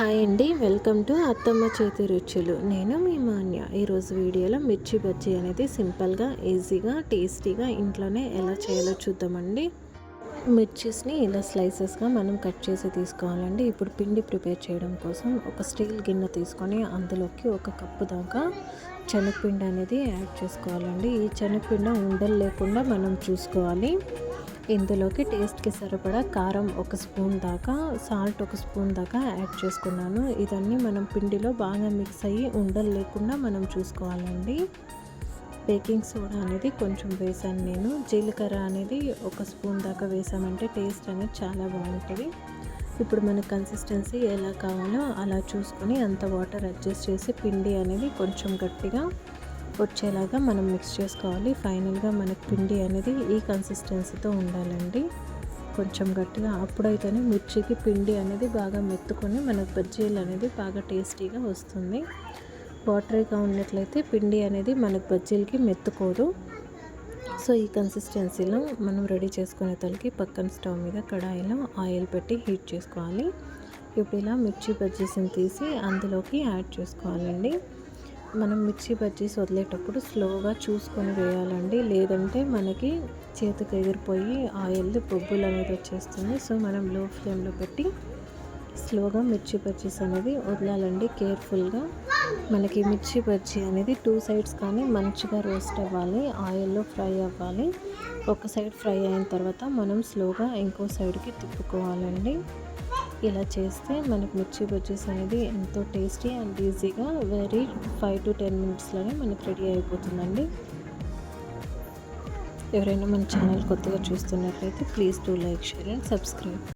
Hi అండి. Welcome to అత్తమ్మ చేతి రుచులు. నేను మీ మాన్య. ఈరోజు వీడియోలో మిర్చి బజ్జీ అనేది సింపుల్గా ఈజీగా టేస్టీగా ఇంట్లోనే ఎలా చేయాలో చూద్దామండి. మిర్చిస్ని ఇలా స్లైసెస్గా మనం కట్ చేసి తీసుకోవాలండి. ఇప్పుడు పిండి ప్రిపేర్ చేయడం కోసం ఒక స్టీల్ గిన్నె తీసుకొని అందులోకి ఒక కప్పు దాకా శనగపిండి అనేది యాడ్ చేసుకోవాలండి. ఈ శనగపిండి ఉండలు లేకుండా మనం చూసుకోవాలి. ఇందులోకి టేస్ట్కి సరిపడా కారం ఒక స్పూన్ దాకా సాల్ట్ ఒక స్పూన్ దాకా యాడ్ చేసుకున్నాను. ఇదన్నీ మనం పిండిలో బాగా మిక్స్ అయ్యి ఉండలు లేకుండా మనం చూసుకోవాలండి. బేకింగ్ సోడా అనేది కొంచెం వేసాను నేను. జీలకర్ర అనేది ఒక స్పూన్ దాకా వేసామంటే టేస్ట్ అనేది చాలా బాగుంటుంది. ఇప్పుడు మన కన్సిస్టెన్సీ ఎలా కావాలో అలా చూసుకొని అంత వాటర్ అడ్జస్ట్ చేసి పిండి అనేది కొంచెం గట్టిగా వచ్చేలాగా మనం మిక్స్ చేసుకోవాలి. ఫైనల్గా మనకు పిండి అనేది ఈ కన్సిస్టెన్సీతో ఉండాలండి. కొంచెం గట్టిగా అప్పుడైతేనే మిర్చికి పిండి అనేది బాగా మెత్తుకొని మనకు బజ్జీలు అనేది బాగా టేస్టీగా వస్తుంది. వాటరీగా ఉన్నట్లయితే పిండి అనేది మనకు బజ్జీలకి మెత్తుకోదు. సో ఈ కన్సిస్టెన్సీలో మనం రెడీ చేసుకునే తలకి పక్కన స్టవ్ మీద కడాయిలో ఆయిల్ పెట్టి హీట్ చేసుకోవాలి. ఇప్పుడు ఇలా మిర్చి బజ్జీస్ని తీసి అందులోకి యాడ్ చేసుకోవాలండి. మనం మిర్చి బజ్జీస్ వదిలేటప్పుడు స్లోగా చూసుకొని వేయాలండి. లేదంటే మనకి చేతికి ఎగిరిపోయి ఆయిల్ బొబ్బులు అనేది వచ్చేస్తుంది సో మనం లో ఫ్లేమ్లో పెట్టి స్లోగా మిర్చి బజ్జీస్ అనేది వదలాలండి. కేర్ఫుల్గా మనకి మిర్చి బజ్జీ అనేది టూ సైడ్స్ కానీ మంచిగా రోస్ట్ అవ్వాలి ఆయిల్లో ఫ్రై అవ్వాలి. ఒక సైడ్ ఫ్రై అయిన తర్వాత మనం స్లోగా ఇంకో సైడ్కి తిప్పుకోవాలండి. ఇలా చేస్తే మనకు మిర్చి బజ్జీస్ అనేది ఎంతో టేస్టీ అండ్ ఈజీగా వెరీ ఫైవ్ టు టెన్ మినిట్స్లోనే మనకు రెడీ అయిపోతుందండి. ఎవరైనా మన ఛానల్ కొత్తగా చూస్తున్నట్లయితే please do like share and subscribe